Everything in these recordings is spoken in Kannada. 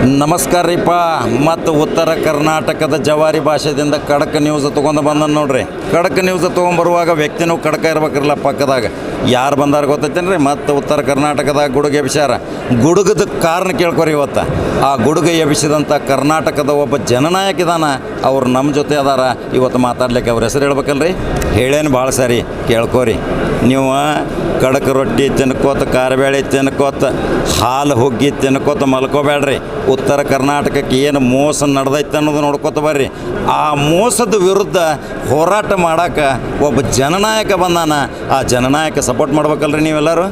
ನಮಸ್ಕಾರ ರೀಪ್ಪ ಮತ್ತು ಉತ್ತರ ಕರ್ನಾಟಕದ ಜವಾರಿ ಭಾಷೆದಿಂದ ಖಡಕ್ ನ್ಯೂಸ್ ತೊಗೊಂಡು ಬಂದ ನೋಡ್ರಿ. ಖಡಕ್ ನ್ಯೂಸ್ ತೊಗೊಂಬರುವಾಗ ವ್ಯಕ್ತಿನೂ ಖಡಕ ಇರ್ಬೇಕಿರಲ್ಲ ಪಕ್ಕದಾಗ. ಯಾರು ಬಂದಾರ ಗೊತ್ತೈತೇನ್ರಿ? ಮತ್ತು ಉತ್ತರ ಕರ್ನಾಟಕದಾಗ ಗುಡುಗ ಎಬಿಸ್ಯಾರ ಗುಡುಗದ ಕಾರಣ ಕೇಳ್ಕೊರಿ ಇವತ್ತು. ಆ ಗುಡುಗ ಎಬ್ಬಿಸಿದಂಥ ಕರ್ನಾಟಕದ ಒಬ್ಬ ಜನನಾಯಕ ಇದಾನ. ಅವ್ರು ನಮ್ಮ ಜೊತೆ ಅದಾರ. ಇವತ್ತು ಮಾತಾಡ್ಲಿಕ್ಕೆ ಅವ್ರ ಹೆಸರು ಹೇಳ್ಬೇಕಲ್ರಿ? ಹೇಳೇನು ಭಾಳ ಸರಿ. ಕೇಳ್ಕೊರಿ. ನೀವು ಕಡಕ ರೊಟ್ಟಿ ತಿನ್ಕೋತ ಕಾರಬೇಳೆ ತಿನ್ಕೋತ, ಹಾಲು ಹುಗ್ಗಿ ತಿನ್ಕೋತ ಮಲ್ಕೋಬೇಡ್ರಿ ಉತ್ತರ ಕರ್ನಾಟಕಕ್ಕೆ ಏನು ಮೋಸ ನಡೆದೈತೆ ಅನ್ನೋದು ನೋಡ್ಕೋತ ಬರ್ರಿ. ಆ ಮೋಸದ ವಿರುದ್ಧ ಹೋರಾಟ ಮಾಡಕ್ಕೆ ಒಬ್ಬ ಜನನಾಯಕ ಬಂದಾನ. ಆ ಜನನಾಯಕ ಸಪೋರ್ಟ್ ಮಾಡ್ಬೇಕಲ್ರಿ ನೀವೆಲ್ಲರೂ?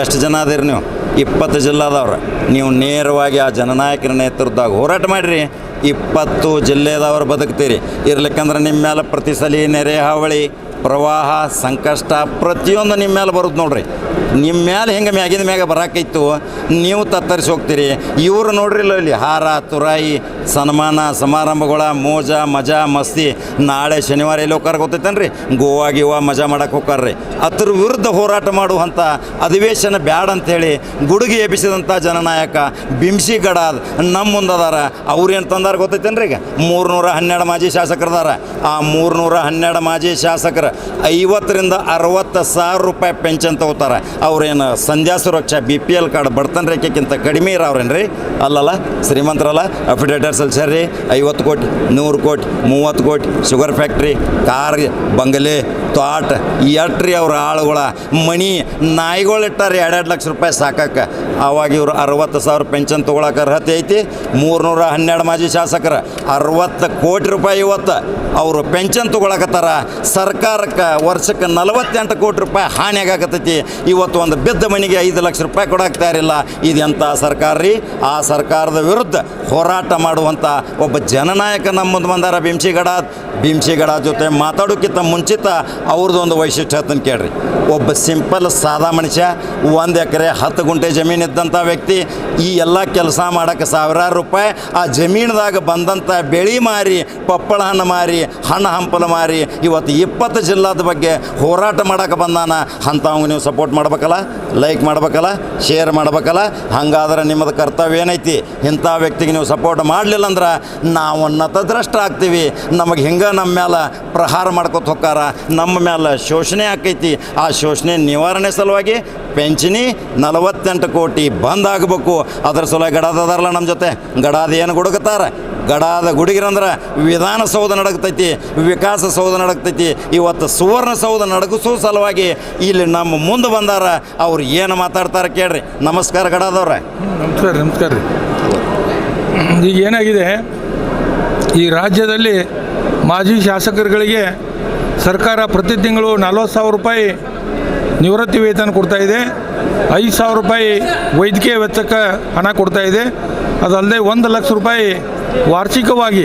ಎಷ್ಟು ಜನ ಅದಿರಿ ನೀವು? ಇಪ್ಪತ್ತು ಜಿಲ್ಲಾದವ್ರು ನೀವು ನೇರವಾಗಿ ಆ ಜನನಾಯಕರ ನೇತೃತ್ವದಾಗ ಹೋರಾಟ ಮಾಡಿರಿ. ಇಪ್ಪತ್ತು ಜಿಲ್ಲೆದವ್ರು ಬದುಕ್ತೀರಿ. ಇರ್ಲಿಕ್ಕಂದ್ರೆ ನಿಮ್ಮ ಮೇಲೆ ಪ್ರತಿ ಸಲ ನೆರೆ ಹಾವಳಿ ಪ್ರವಾಹ, ಸಂಕಷ್ಟ ಪ್ರತಿಯೊಂದು ನಿಮ್ಮ ಮೇಲೆ ಬರುತ್ತೆ ನೋಡ್ರಿ. ನಿಮ್ಮ ಮೇಲೆ ಹೆಂಗೆ ಮ್ಯಾಗಿನ ಮ್ಯಾಗ ಬರಾಕೈತು, ನೀವು ತತ್ತರಿಸಿ ಹೋಗ್ತೀರಿ. ಇವರು ನೋಡ್ರಿ ಇಲ್ಲ ಹಾರ, ತುರಾಯಿ, ಸನ್ಮಾನ, ಸಮಾರಂಭಗಳ, ಮೋಜ, ಮಜಾ, ಮಸ್ತಿ. ನಾಳೆ ಶನಿವಾರ ಎಲ್ಲಿ ಹೋಗಾರ ಗೊತ್ತೈತೇನ್ರಿ? ಗೋವಾ ಗಿವಾ ಮಜಾ ಮಾಡಕ್ಕೆ ಹೋಗಾರ್ರಿ ಅದ್ರ ವಿರುದ್ಧ ಹೋರಾಟ ಮಾಡುವಂಥ ಅಧಿವೇಶನ ಬ್ಯಾಡ ಅಂಥೇಳಿ ಗುಡುಗಿ ಎಬ್ಬಿಸಿದಂಥ ಜನನಾಯಕ ಬಿಂಸಿ ಗಡಾದ್ ನಮ್ಮ ಮುಂದದಾರ. ಅವ್ರೇನು ತಂದಾರ ಗೊತ್ತೈತೇನ್ರಿ ಈಗ? ಮೂರ್ನೂರ ಹನ್ನೆರಡು ಮಾಜಿ ಶಾಸಕರದಾರ. ಆ ಮೂರ್ನೂರ ಹನ್ನೆರಡು ಮಾಜಿ ಶಾಸಕರು ಐವತ್ತರಿಂದ ಅರವತ್ತು ಸಾವಿರ ರೂಪಾಯಿ ಪೆನ್ಷನ್ ತಗೋತಾರೆ. ಅವ್ರೇನು Sandhya Suraksha B P L card ಬಡತನ ರೇಖೆಗಿಂತ ಕಡಿಮೆ ಇರೋರೇನು ರೀ ಅಲ್ಲಲ್ಲ, ಶ್ರೀಮಂತರಲ್ಲ ಅಫಿಡೇಟರ್ ರೀ ಐವತ್ತು ಕೋಟಿ, ನೂರು ಕೋಟಿ, ಮೂವತ್ತು ಕೋಟಿ ಶುಗರ್ ಫ್ಯಾಕ್ಟ್ರಿ ಕಾರ್ ಬಂಗಲೆ ತ್ವಾಟ ಎಟ್ರಿ ಅವ್ರ ಆಳುಗಳ ಮಣಿ, ನಾಯಿಗಳು ಇಟ್ಟಾರೆ ಎರಡೆರಡು ಲಕ್ಷ ರೂಪಾಯಿ ಸಾಕಕ್ಕೆ ಆವಾಗ ಇವರು ಅರವತ್ತು ಸಾವಿರ ಪೆನ್ಷನ್ ತೊಗೊಳಕ್ಕೆ ಅರ್ಹತೆ ಐತಿ? ಮೂರ್ನೂರ ಹನ್ನೆರಡು ಮಾಜಿ ಶಾಸಕರ ಅರವತ್ತು ಕೋಟಿ ರೂಪಾಯಿ ಇವತ್ತು. ಅವರು ಪೆನ್ಷನ್ ತೊಗೊಳಕತ್ತಾರ. ಸರ್ಕಾರಕ್ಕೆ ವರ್ಷಕ್ಕೆ ನಲವತ್ತೆಂಟು ಕೋಟಿ ರೂಪಾಯಿ ಹಾನಿಯಾಗತ್ತೈತಿ ಇವತ್ತು ಒಂದು ಬಿದ್ದ ಮನೆಗೆ ಐದು ಲಕ್ಷ ರೂಪಾಯಿ ಕೊಡಕ್ಕೆ ತಯಾರಿಲ್ಲ ಇದೆಂಥ ಸರ್ಕಾರ ರೀ? ಆ ಸರ್ಕಾರದ ವಿರುದ್ಧ ಹೋರಾಟ ಮಾಡುವಂಥ ಒಬ್ಬ ಜನನಾಯಕ ನಮ್ಮ ಮುಂದೆ ಬಂದಾರ ಭೀಮ್ಸಿಗಡ. ಭೀಮ್ಸಿಗಡ ಜೊತೆ ಮಾತಾಡೋಕ್ಕಿಂತ ಮುಂಚಿತ ಅವ್ರದ್ದೊಂದು ವೈಶಿಷ್ಟ್ಯ ಅಂತ ಕೇಳ್ರಿ. ಒಬ್ಬ ಸಿಂಪಲ್ ಸಾದಾ ಮನುಷ್ಯ, ಒಂದು ಎಕರೆ ಹತ್ತು ಗುಂಟೆ ಜಮೀನು ಇದ್ದಂಥ ವ್ಯಕ್ತಿ, ಈ ಎಲ್ಲ ಕೆಲಸ ಮಾಡೋಕ್ಕೆ ಸಾವಿರಾರು ರೂಪಾಯಿ, ಆ ಜಮೀನದಾಗ ಬಂದಂಥ ಬೆಳಿ ಮಾರಿ, ಪಪ್ಪಳ ಹಣ್ಣು ಮಾರಿ, ಹಣ್ಣು ಹಂಪಲು ಮಾರಿ, ಇವತ್ತು ಇಪ್ಪತ್ತು ಜಿಲ್ಲಾದ ಬಗ್ಗೆ ಹೋರಾಟ ಮಾಡಕ್ಕೆ ಬಂದಾನ ಅಂಥವ್ಗೆ ನೀವು ಸಪೋರ್ಟ್ ಮಾಡ್ಬೇಕಲ್ಲ? ಲೈಕ್ ಮಾಡ್ಬೇಕಲ್ಲ? ಶೇರ್ ಮಾಡ್ಬೇಕಲ್ಲ? ಹಂಗಾದ್ರೆ ನಿಮ್ಮದು ಕರ್ತವ್ಯ ಏನೈತಿ? ಇಂಥ ವ್ಯಕ್ತಿಗೆ ನೀವು ಸಪೋರ್ಟ್ ಮಾಡಲಿಲ್ಲ ಅಂದ್ರೆ ನಾವು ನತದ್ರಷ್ಟ ಆಗ್ತೀವಿ. ನಮಗೆ ಹಿಂಗೆ ನಮ್ಮ ಮೇಲೆ ಪ್ರಹಾರ ಮಾಡ್ಕೊತ ಹೋಕ್ಕಾರ, ನಮ್ಮ ಮೇಲೆ ಶೋಷಣೆ ಆಕೈತಿ. ಆ ಶೋಷಣೆ ನಿವಾರಣೆ ಸಲುವಾಗಿ ಪೆನ್ಷನಿ ನಲವತ್ತೆಂಟು ಕೋಟಿ ಬಂದ್ ಆಗಬೇಕು. ಅದ್ರ ಸಲುವಾಗಿ ಗಡಾದದಾರಲ್ಲ ನಮ್ಮ ಜೊತೆ. ಗಡಾದ ಏನು ಗುಡುಗುತ್ತಾರೆ ಗಡಾದ ಗುಡಿಗಿರಂದ್ರೆ ವಿಧಾನಸೌಧ ನಡಗ್ತೈತಿ ವಿಕಾಸಸೌಧ ನಡಗ್ತೈತಿ. ಇವತ್ತು ಸುವರ್ಣಸೌಧ ನಡಗಿಸೋ ಸಲುವಾಗಿ ಇಲ್ಲಿ ನಮ್ಮ ಮುಂದೆ ಬಂದಾರ, ಅವ್ರು ಏನು ಮಾತಾಡ್ತಾರೆ ಕೇಳ್ರಿ. ನಮಸ್ಕಾರ ಗಡಾದವ್ರೆ. ನಮಸ್ಕಾರ ನಮಸ್ಕಾರ ರೀ. ಈಗ ಏನಾಗಿದೆ, ಈ ರಾಜ್ಯದಲ್ಲಿ ಮಾಜಿ ಶಾಸಕರುಗಳಿಗೆ ಸರ್ಕಾರ ಪ್ರತಿ ತಿಂಗಳು ನಲ್ವತ್ತು ಸಾವಿರ ರೂಪಾಯಿ ನಿವೃತ್ತಿ ವೇತನ ಕೊಡ್ತಾ ಇದೆ. ಐದು ಸಾವಿರ ರೂಪಾಯಿ ವೈದ್ಯಕೀಯ ವೆಚ್ಚಕ್ಕೆ ಹಣ ಕೊಡ್ತಾ ಇದೆ. ಅದಲ್ಲದೆ ಒಂದು ಲಕ್ಷ ರೂಪಾಯಿ ವಾರ್ಷಿಕವಾಗಿ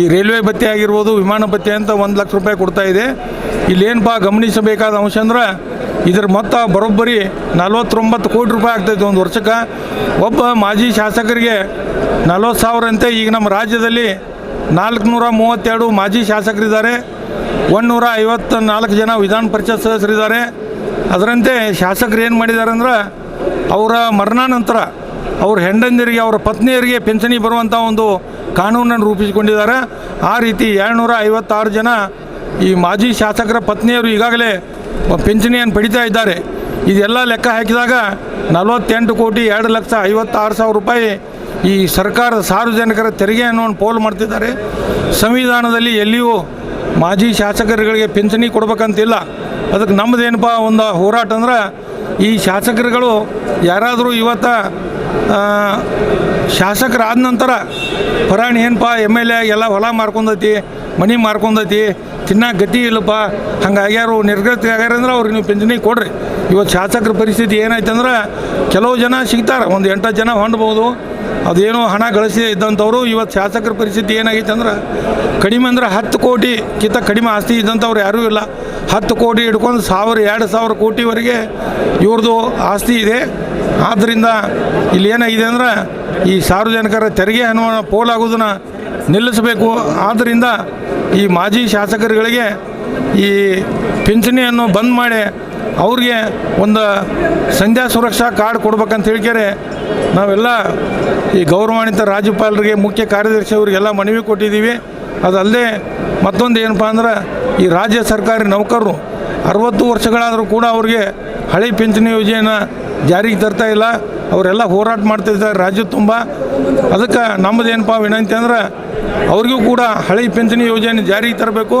ಈ ರೈಲ್ವೆ ಭತ್ಯೆ ಆಗಿರ್ಬೋದು, ವಿಮಾನ ಭತ್ಯೆ ಅಂತ ಒಂದು ಲಕ್ಷ ರೂಪಾಯಿ ಕೊಡ್ತಾ ಇದೆ. ಇಲ್ಲೇನಪ್ಪ ಗಮನಿಸಬೇಕಾದ ಅಂಶ ಅಂದ್ರೆ ಇದರ ಮೊತ್ತ ಬರೋಬ್ಬರಿ ನಲ್ವತ್ತೊಂಬತ್ತು ಕೋಟಿ ರೂಪಾಯಿ ಆಗ್ತೈತೆ ಒಂದು ವರ್ಷಕ್ಕೆ. ಒಬ್ಬ ಮಾಜಿ ಶಾಸಕರಿಗೆ ನಲ್ವತ್ತು ಸಾವಿರ ಅಂತೆ ಈಗ ನಮ್ಮ ರಾಜ್ಯದಲ್ಲಿ ನಾಲ್ಕುನೂರ ಮೂವತ್ತೆರಡು ಮಾಜಿ ಶಾಸಕರಿದ್ದಾರೆ. ಒಂದುನೂರ ಐವತ್ತ ನಾಲ್ಕು ಜನ ವಿಧಾನ ಪರಿಷತ್ ಸದಸ್ಯರಿದ್ದಾರೆ. ಅದರಂತೆ ಶಾಸಕರು ಏನು ಮಾಡಿದ್ದಾರೆ ಅಂದ್ರೆ ಅವರ ಮರಣಾನಂತರ ಅವ್ರ ಹೆಂಡಂದಿರಿಗೆ ಅವರ ಪತ್ನಿಯರಿಗೆ ಪೆನ್ಷನಿ ಬರುವಂಥ ಒಂದು ಕಾನೂನನ್ನು ರೂಪಿಸಿಕೊಂಡಿದ್ದಾರೆ. ಆ ರೀತಿ ಏಳ್ನೂರ ಐವತ್ತಾರು ಜನ ಈ ಮಾಜಿ ಶಾಸಕರ ಪತ್ನಿಯರು ಈಗಾಗಲೇ ಪೆನ್ಷನಿಯನ್ನು ಪಡಿತಾ ಇದ್ದಾರೆ. ಇದೆಲ್ಲ ಲೆಕ್ಕ ಹಾಕಿದಾಗ ನಲವತ್ತೆಂಟು ಕೋಟಿ ಎರಡು ಲಕ್ಷ ಐವತ್ತಾರು ಸಾವಿರ ರೂಪಾಯಿ ಈ ಸರ್ಕಾರದ ಸಾರ್ವಜನಿಕರ ತೆರಿಗೆಯನ್ನು ಪೋಲು ಮಾಡ್ತಿದ್ದಾರೆ. ಸಂವಿಧಾನದಲ್ಲಿ ಎಲ್ಲಿಯೂ ಮಾಜಿ ಶಾಸಕರುಗಳಿಗೆ ಪಿಂಚಣಿ ಕೊಡ್ಬೇಕಂತಿಲ್ಲ. ಅದಕ್ಕೆ ನಮ್ಮದೇನಪ್ಪ ಒಂದು ಹೋರಾಟ ಅಂದ್ರೆ ಈ ಶಾಸಕರುಗಳು ಯಾರಾದರೂ ಇವತ್ತು ಶಾಸಕರಾದ ನಂತರ ಪರಾಣಿ ಏನಪ್ಪ, ಎಂ ಎಲ್ ಎ ಎಲ್ಲ ಹೊಲ ಮಾರ್ಕೊಂಡೈತಿ, ಮನೆ ಮಾರ್ಕೊಂಡೈತಿ ತಿನ್ನಕ್ಕೆ ಗತಿ ಇಲ್ಲಪ್ಪ ಹಂಗಾಗ್ಯಾರು ನಿರ್ಗತಿ ಆಗ್ಯಾರ ಅಂದ್ರೆ ಅವ್ರಿಗೆ ನೀವು ಪಿಂಚಣಿ ಕೊಡ್ರಿ. ಇವತ್ತು ಶಾಸಕರ ಪರಿಸ್ಥಿತಿ ಏನಾಯ್ತಂದ್ರೆ ಕೆಲವು ಜನ ಸಿಗ್ತಾರೆ, ಒಂದು ಎಂಟು ಜನ ಹೊಂಡ್ಬೋದು. ಅದೇನೋ ಹಣ ಗಳಿಸಿ ಇದ್ದಂಥವ್ರು ಇವತ್ತು ಶಾಸಕರ ಪರಿಸ್ಥಿತಿ ಏನಾಗೈತೆ ಅಂದ್ರೆ ಕಡಿಮೆ ಅಂದ್ರೆ ಹತ್ತು ಕೋಟಿಗಿಂತ ಕಡಿಮೆ ಆಸ್ತಿ ಇದ್ದಂಥವ್ರು ಯಾರೂ ಇಲ್ಲ. ಹತ್ತು ಕೋಟಿ ಹಿಡ್ಕೊಂಡು ಸಾವಿರ, ಎರಡು ಸಾವಿರ ಕೋಟಿವರೆಗೆ ಇವ್ರದ್ದು ಆಸ್ತಿ ಇದೆ. ಆದ್ದರಿಂದ ಇಲ್ಲಿ ಏನಾಗಿದೆ ಅಂದ್ರೆ ಈ ಸಾರ್ವಜನಿಕರ ತೆರಿಗೆ ಅನ್ನುವ ಪೋಲಾಗೋದನ್ನು ನಿಲ್ಲಿಸಬೇಕು. ಆದ್ದರಿಂದ ಈ ಮಾಜಿ ಶಾಸಕರುಗಳಿಗೆ ಈ ಪಿಂಚಣಿಯನ್ನು ಬಂದ್ ಮಾಡಿ ಅವ್ರಿಗೆ ಒಂದು ಸಂಧ್ಯಾ ಸುರಕ್ಷಾ ಕಾರ್ಡ್ ಕೊಡ್ಬೇಕಂತ ಹೇಳಿಕೆರೆ ನಾವೆಲ್ಲ ಈ ಗೌರವಾನ್ವಿತ ರಾಜ್ಯಪಾಲರಿಗೆ, ಮುಖ್ಯ ಕಾರ್ಯದರ್ಶಿ ಅವರಿಗೆಲ್ಲ ಮನವಿ ಕೊಟ್ಟಿದ್ದೀವಿ. ಅದಲ್ಲದೆ ಮತ್ತೊಂದು ಏನಪ್ಪ ಅಂದ್ರೆ, ಈ ರಾಜ್ಯ ಸರ್ಕಾರಿ ನೌಕರರು ಅರವತ್ತು ವರ್ಷಗಳಾದರೂ ಕೂಡ ಅವ್ರಿಗೆ ಹಳೆ ಪಿಂಚಣಿ ಯೋಜನೆನ ಜಾರಿಗೆ ತರ್ತಾ ಇಲ್ಲ. ಅವರೆಲ್ಲ ಹೋರಾಟ ಮಾಡ್ತಿರ್ತಾರೆ ರಾಜ್ಯ ತುಂಬ. ಅದಕ್ಕೆ ನಮ್ಮದೇನಪ್ಪ ವಿನಂತಿ ಅಂದ್ರೆ ಅವ್ರಿಗೂ ಕೂಡ ಹಳೆ ಪಿಂಚಣಿ ಯೋಜನೆ ಜಾರಿಗೆ ತರಬೇಕು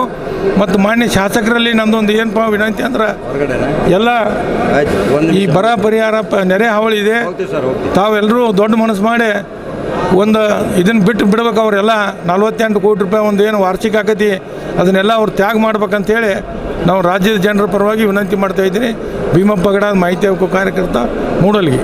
ಮತ್ತು ಮಾನ್ಯ ಶಾಸಕರಲ್ಲಿ ನಂದೊಂದು ಏನಪ್ಪ ವಿನಂತಿ ಅಂದ್ರೆ ಎಲ್ಲ ಈ ಬರ ಪರಿಹಾರ ನೆರೆ ಹಾವಳಿ ಇದೆ. ತಾವೆಲ್ಲರೂ ದೊಡ್ಡ ಮನಸ್ಸು ಮಾಡಿ ಒಂದು ಇದನ್ನು ಬಿಟ್ಟು ಬಿಡ್ಬೇಕು ಅವರೆಲ್ಲ. ನಲ್ವತ್ತೆಂಟು ಕೋಟಿ ರೂಪಾಯಿ ಒಂದು ಏನು ವಾರ್ಷಿಕ ಆಕತಿ, ಅದನ್ನೆಲ್ಲ ಅವ್ರು ತ್ಯಾಗ ಮಾಡ್ಬೇಕಂತೇಳಿ ನಾವು ರಾಜ್ಯದ ಜನರ ಪರವಾಗಿ ವಿನಂತಿ ಮಾಡ್ತಾ ಇದ್ದೀನಿ. ಭೀಮಪ್ಪಗಡ ಮಾಹಿತಿ ಹಕ್ಕು ಕಾರ್ಯಕರ್ತ ಮೂಡಲ್ಗಿ.